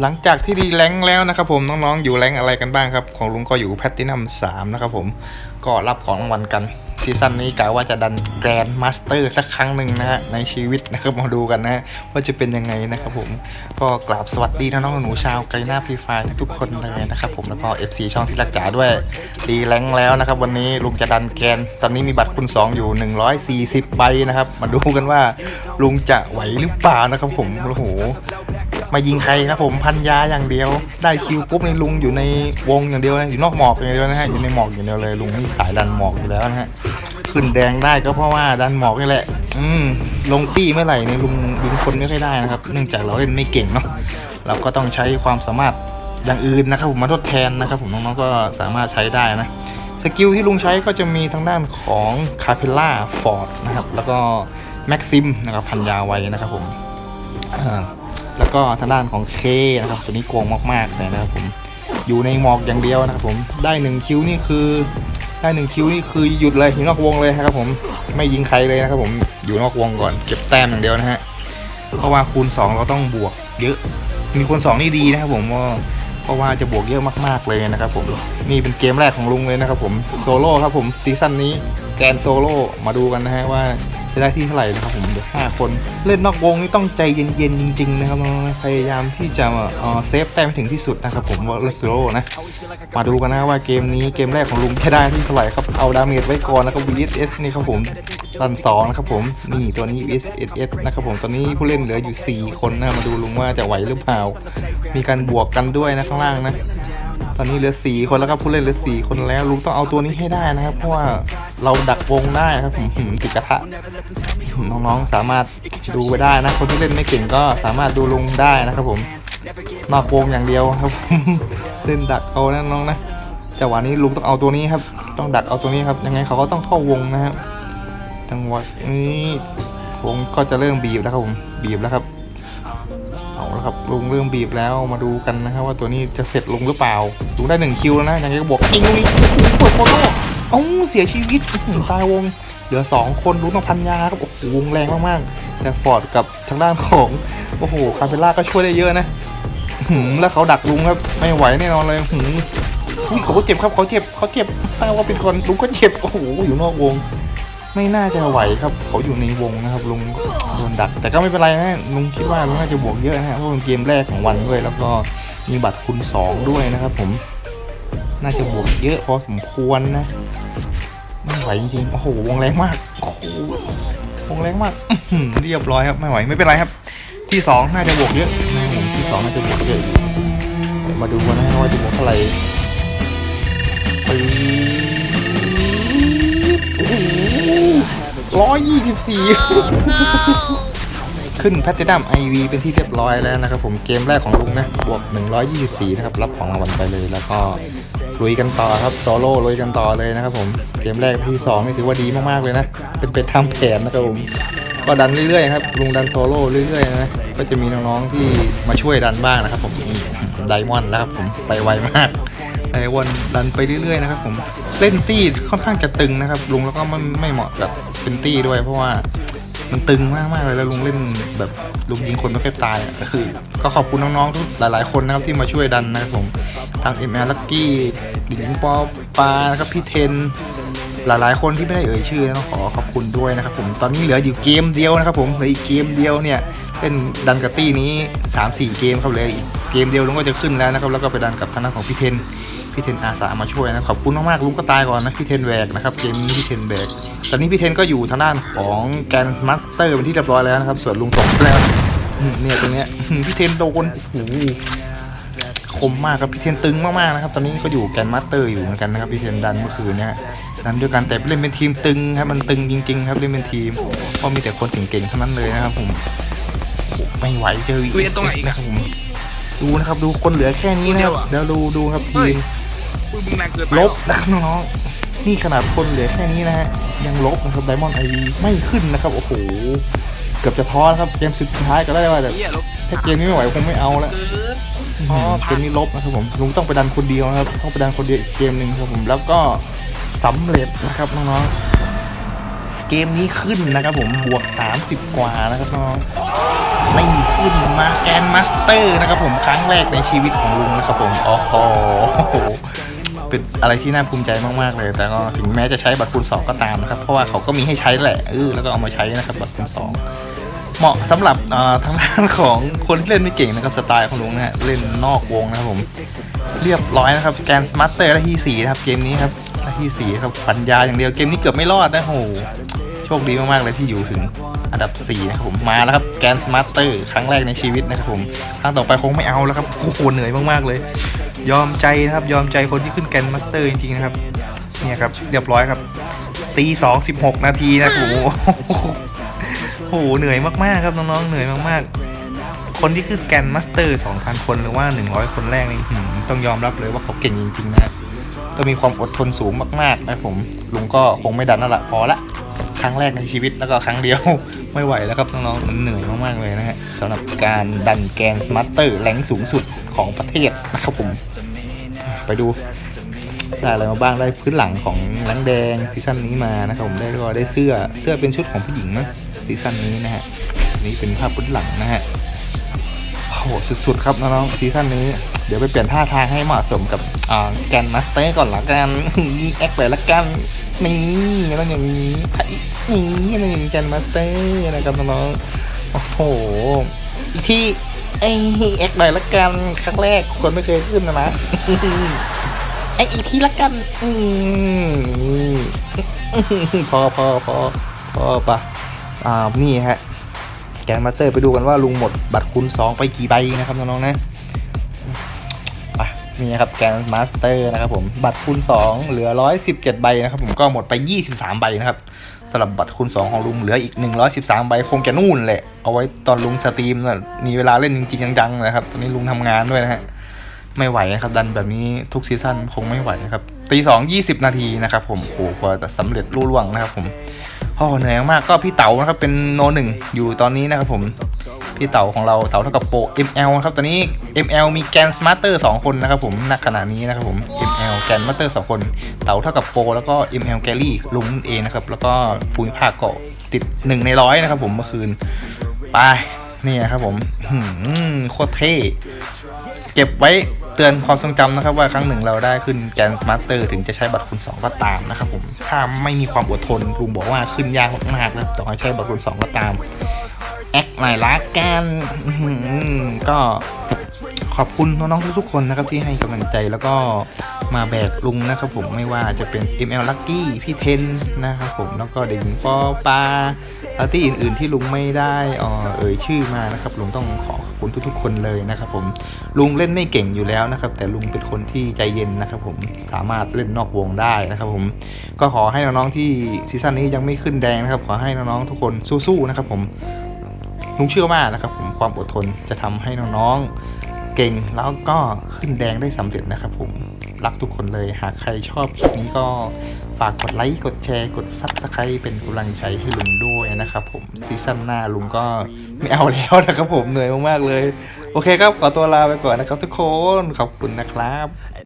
หลังจากที่ดีแรงแล้วนะครับผมน้องๆอยู่แรงอะไรกันบ้างครับ ของลุงก็อยู่แพตตินัม3นะครับผมก็รับของรางวัลกันซีซั่นนี้กะว่าจะดันแกรนด์มาสเตอร์สักครั้งหนึ่งนะฮะในชีวิตนะครับมาดูกันนะว่าจะเป็นยังไงนะครับผมก็กราบสวัสดีน้องๆหนูชาวไกลหน้าฟรีไฟทุกคนเลยนะครับผมแล้วก็ FC ช่องที่รักจ๋าด้วยดีแรงแล้วนะครับวันนี้ลุงจะดันแกรนตอนนี้มีบัตรคุณ 2 อยู่ 140ใบนะครับมาดูกันว่าลุงจะไหวหรือเปล่านะครับผมโอ้โห มายิงใครครับผมพันยาอย่างเดียว ได้คิวปุ๊บในลุงอยู่ในวงอย่างเดียวนะอยู่นอกหมอกอย่างเดียวนะฮะอยู่ในหมอกอย่างเดียวเลยลุงนี่สายดันหมอกอยู่แล้วนะฮะขึ้นแดงได้ก็เพราะว่าดันหมอกนี่แหละ อืมลงปี้เมื่อไหร่เนี่ยลุงยิงคนไม่ค่อยได้นะครับ เนื่องจากเราเล่นไม่เก่งเนาะเราก็ต้องใช้ความสามารถอย่างอื่นนะครับผมมาทดแทนนะครับ ผมน้องๆก็สามารถใช้ได้นะสกิลที่ลุงใช้ก็จะมีทางด้านของคาเพล่าฟอร์ดนะครับแล้วก็แม็กซิมนะครับพันยาไว้นะครับผมอ่า แล้วก็ทางด้านของเคนะครับตัวนี้โกงมากๆเลยนะครับผมอยู่ในหมอกอย่างเดียวนะครับผมได้หนึ่งคิวนี่คือได้หนึ่งคิวนี่คือหยุดเลยอยู่นอกวงเลยนะครับผมไม่ยิงใครเลยนะครับผมอยู่นอกวงก่อนเก็บแต้มอย่างเดียวนะฮะเพราะว่าคูณ 2 เราต้องบวกเยอะมีคูณ2นี่ดีนะครับผมว่าเพราะว่าจะบวกเยอะมากๆเลยนะครับผมนี่เป็นเกมแรกของลุงเลยนะครับผมโซโล่ครับผมซีซั่นนี้แกนโซโล่มาดูกันนะฮะว่า จะได้ที่เท่าไหร่นะครับผมเดี๋ยวห้าคน เล่นนอกวงนี่ต้องใจเย็นๆจริงๆนะครับพยายามที่จะเอ่อเซฟแต้มให้ถึงที่สุดนะครับผมว่าลสโรนะมาดูกันนะว่าเกมนี้เกมแรกของลุงจะได้ที่เท่าไหร่ครับเอาดาเมจไว้ก่อนนะครับ VSS นี่ครับผมตันสองนะครับผมนี่ตัวนี้ VSS นะครับผมตอนนี้ผู้เล่นเหลืออยู่ 4 คนนะมาดูลุงว่าจะไหวหรือเปล่า มีการบวกกันด้วยนะข้างล่างนะ ตอนนี้เหลือสี่คนแล้วครับผู้เล่นเหลือสี่คนแล้วลุงต้องเอาตัวนี้ให้ได้นะครับ เพราะว่าเราดักวงได้นะครับผมติดกระทะน้องๆสามารถดูไปได้นะ คนที่เล่นไม่เก่งก็สามารถดูลุงได้นะครับผมนอกวงอย่างเดียวครับเล่นดักเอานะน้องนะจังหวะนี้ลุงต้องเอาตัวนี้ครับ ต้องดักเอาตัวนี้ครับ ยังไงเขาก็ต้องเข้าวงนะครับจังหวะนี้วงก็จะเริ่มบีบแล้วครับผมบีบแล้วครับ ครับลุงเริ่มบีบแล้วมาดูกันนะครับว่าตัวนี้จะเสร็จลุงหรือเปล่าลุงได้หนึ่งคิวแล้วนะยังไงก็บวกยิงลุงนี้เปิดโคโนเอ้าเสียชีวิตตายวง เหลือสองคนลุงต้องพันยาครับโอ้โหวงแรงมากๆแต่ฟอร์ดกับทางด้านของโอ้โหคาเฟล่าก็ช่วยได้เยอะนะหือแล้วเขาดักลุงครับไม่ไหวแน่นอนเลยหืมเขาเจ็บครับเขาเจ็บเขาเจ็บถ้าว่าเป็นคนลุงก็เจ็บโอ้โหอยู่นอกวง ไม่น่าจะไหวครับ เขาอยู่ในวงนะครับลุงโดนดัก แต่ก็ไม่เป็นไรนะลุงคิดว่าลุงน่าจะบวกเยอะนะฮะเพราะเป็นเกมแรกของวันด้วย แล้วก็มีบัตรคูณสองด้วยนะครับ ผม น่าจะบวกเยอะพอสมควรนะไม่ไหวจริงๆโอ้โหวงแรงมากโอ้โหวงแรงมากเรียบร้อยครับไม่ไหวไม่เป็นไรครับ ที่สองน่าจะบวกเยอะนะผมที่สองน่าจะบวกเยอะเดี๋ยวมาดูกันนะว่าจะบวกเท่าไหร่ 124 ขึ้นแพทเทิดัมไอวีเป็นที่เรียบร้อยแล้วนะครับผมเกมแรกของลุงนะบวก 124 นะครับ รับของรางวัลไปเลยแล้วก็ลุยกันต่อครับโซโล่ลุยกันต่อเลยนะครับผมเกมแรกที่2นี่ถือว่าดีมากๆเลยนะ เป็นเป็นทำแผนนะครับผมก็ดันเรื่อยๆครับลุงดันโซโล่เรื่อยๆนะก็จะมีน้องๆที่มาช่วยดันบ้างนะครับผมไดมอนด์แล้วครับผมไปไวมาก ไดวันดันไปเรื่อยๆนะครับผมเล่นตี้ค่อนข้างจะตึงนะครับลุงแล้วก็ไม่ไม่เหมาะกับเป็นตี้ด้วย เพราะว่ามันตึงมากๆเลยแล้วลุงเล่นแบบลุงยิงคนไม่ค่อยตายก็คือก็ขอบคุณน้องๆทุกหลายๆคนนะครับที่มาช่วยดันนะครับผมทาง m อ Lucky ดิงปอปานะครับพี่เทนหลายๆ คนที่ไม่ได้เอ่ยชื่อนะต้องขอขอบคุณด้วยนะครับผมตอนนี้เหลืออยู่เกมเดียวนะครับผมเหลืออีกเกมเดียวเนี่ยเล่นดันกับตี้นี้ 3-4 เกมครับเลยอีกเกมเดียวลุงก็จะขึ้นแล้วนะครับแล้วก็ไปดันกับทางด้านของพี่เทน พี่เทนอาสามาช่วยนะขอบคุณมากๆลุงก็ตายก่อนนะพี่เทนแบกนะครับเกมนี้พี่เทนแบกตอนนี้พี่เทนก็อยู่ทางด้านของแกนมัตเตอร์เป็นที่เรียบร้อยแล้วนะครับส่วนลุงตกไปแล้วอืมเนี่ยตรงเนี้ยอืมพี่เทนโดนโอ้โหคมมากครับพี่เทนตึงมากๆนะครับ ตอนนี้ก็อยู่แกนมาสเตอร์อยู่เหมือนกันนะครับพี่เทนดันเมื่อคืนเนี่ยดันด้วยกันแต่เล่นเป็นทีมตึงครับมันตึงจริง ๆ ครับเล่นเป็นทีมเพราะมีแต่คนเก่งๆทั้งนั้นเลยนะครับผมโอ้ไม่ไหวเจอคุยกันตรงไหนอีกอะนะครับผมดูนะครับดูคนเหลือแค่นี้นะครับเดี๋ยวดูดูครับทีม พูดมึงแรงเกินไปลบนะครับน้องๆนี่ขนาดคนเหลือแค่นี้นะฮะยังลบนะครับไดมอนด์ไอวีไม่ขึ้นนะครับโอ้โหเกือบจะท้อนะครับเกมสุดท้ายก็ได้ว่าแต่เหี้ยลบถ้าเกมนี้ไม่ไหวคงไม่เอาแล้วเกิน อ๋อ เกมนี้ลบนะครับผมลุงต้องไปดันคนเดียวนะครับต้องไปดันคนเดียวอีกเกมหนึ่งครับผมแล้วก็สำเร็จนะครับน้องๆเกมนี้ขึ้นนะครับผมบวก 30 กว่านะครับน้องไม่ขึ้นมาแกนมาสเตอร์นะครับผมครั้งแรกในชีวิตของลุงนะครับผมโอ้โห เป็นอะไรที่น่าภูมิใจมากๆเลย แต่ก็ถึงแม้จะใช้บัตรคูณ 2 ก็ตามนะครับ เพราะว่าเขาก็มีให้ใช้แหละเออแล้วก็เอามาใช้นะครับบัตรคูณ 2 เหมาะสำหรับทางด้านของคนที่เล่นไม่เก่งนะครับสไตล์ของลุงนะฮะเล่นนอกวงนะครับผมเรียบร้อยนะครับแกนสมาร์ตเตอร์ที่สี่ครับเกมนี้ครับที่สี่ครับปัญญาอย่างเดียวเกมนี้เกือบไม่รอดนะโหโชคดีมากๆเลยที่อยู่ถึงอันดับ 4 นะครับผมมาแล้วครับแกนสมาร์ตเตอร์ครั้งแรกในชีวิตนะครับผมครั้งต่อไปคงไม่เอาแล้วครับโอ้โหเหนื่อยมากๆเลย ยอมใจนะครับยอมใจคนที่ขึ้นแกนมาสเตอร์จริงๆนะครับเนี่ยครับเรียบร้อยครับ ตีสองสิบหกนาทีนะโอ้โหโอ้โหเหนื่อยมากๆครับน้องๆเหนื่อยมากๆ คนที่ขึ้นแกนมาสเตอร์2,000คนหรือว่า100คนแรกนี่ต้องยอมรับเลยว่าเขาเก่งจริงๆนะต้องมีความอดทนสูงมากๆนะผมลุงก็คงไม่ดันแล้วละพอละ ครั้งแรกในชีวิตแล้วก็ครั้งเดียว ไม่ไหวแล้วครับน้องๆมันเหนื่อยมากๆเลยนะฮะสำหรับการดันแกนสมาร์เตอร์แรงสูงสุดของประเทศนะครับผมไปดูได้อะไรมาบ้างได้พื้นหลังของแรงแดงซีซั่นนี้มานะครับผมได้ก็ได้เสื้อเสื้อเป็นชุดของผู้หญิงนะซีซั่นนี้นะฮะนี่เป็นภาพพื้นหลังนะฮะโหสุดๆครับน้องๆซีซั่นนี้เดี๋ยวไปเปลี่ยนท่าทางให้เหมาะสมกับแกนมาสเตอร์ก่อนละกันแอคไปละกัน นี่ต้องอย่างนี้ไอ้นี่ต้องอย่างนี้แกนมาสเตอร์นะครับน้องๆโอ้โหอีกที่ไอ้แอคหน่อยละกันครั้งแรกคนไม่เคยขึ้นนะนะไอ้อีกทีละกัน อืมพอพอพอพอปะอ่านี่ฮะ แกนมาสเตอร์ไปดูกันว่าลุงหมดบัตรคูณ2ไปกี่ใบนะครับน้องๆนะไป นี่ครับแกนมาสเตอร์นะครับผมบัตรคูณ 2 เหลือ 117 ใบนะครับผมก็หมดไป 23 ใบนะครับสำหรับบัตรคูณ 2 ของลุงเหลืออีก 113 ใบคงจะนู่นแหละ เอาไว้ตอนลุงสตรีมน่ะมีเวลาเล่นจริงๆจังๆนะครับ ตอนนี้ลุงทำงานด้วยนะฮะไม่ไหวนะครับ ดันแบบนี้ทุกซีซั่นคงไม่ไหวนะครับตีสองยี่สิบนาทีนะครับผมโอ้โหกว่าจะสำเร็จรุ่ล่วงนะครับผมโอ้เหนื่อยมากก็พี่เต๋านะครับเป็นโนหนึ่งอยู่ตอนนี้นะครับผม พี่เต๋าของเราเต๋าเท่ากับโป ML ครับตอนนี้ ML มีแกนสมาร์เตอร์2คนนะครับผมณขณะนี้นะครับผม ML แกนมาสเตอร์2คน เต๋าเท่ากับโป แล้วก็ ML แกลลี่ลุงเองนะครับแล้วก็ภูมิภาคก็ติดหนึ่งในร้อยนะครับผมเมื่อคืนไปนี่นะครับผมโคตรเท่เก็บไว้เตือนความทรงจำนะครับว่าครั้งหนึ่งเราได้ขึ้นแกนสมาร์เตอร์ถึงจะใช้บัตรคูณ2ก็ตามนะครับผมถ้าไม่มีความอดทนลุงบอกว่าขึ้นยากมากๆแล้วต่อให้ใช้บัตรคูณ2ก็ตาม แอคหน่อยละกันก็ขอบคุณน้องๆทุกๆคนนะครับที่ให้กำลังใจแล้วก็มาแบกลุงนะครับผมไม่ว่าจะเป็น ML Lucky พี่เทนนะครับผมแล้วก็เด็กหญิงปอปาปาร์ตี้อื่นๆที่ลุงไม่ได้อ่อเอ่ยชื่อมานะครับลุงต้องขอขอบคุณทุกๆคนเลยนะครับผมลุงเล่นไม่เก่งอยู่แล้วนะครับแต่ลุงเป็นคนที่ใจเย็นนะครับผมสามารถเล่นนอกวงได้นะครับผมก็ขอให้น้องๆที่ซีซั่นนี้ยังไม่ขึ้นแดงนะครับขอให้น้องๆทุกคนสู้ๆนะครับผม ลุงเชื่อว่านะครับผมความอดทนจะทำให้น้องๆ เก่งแล้วก็ขึ้นแดงได้สำเร็จนะครับผมรักทุกคนเลยหากใครชอบคลิปนี้ก็ฝากกดไลค์กดแชร์กดซับสไครต์เป็นกำลังใจให้ลุงด้วยนะครับผมซีซั่นหน้าลุงก็ไม่เอาแล้วนะครับผมเหนื่อยมากๆเลย โอเคครับขอตัวลาไปก่อนนะครับทุกคนขอบคุณนะครับ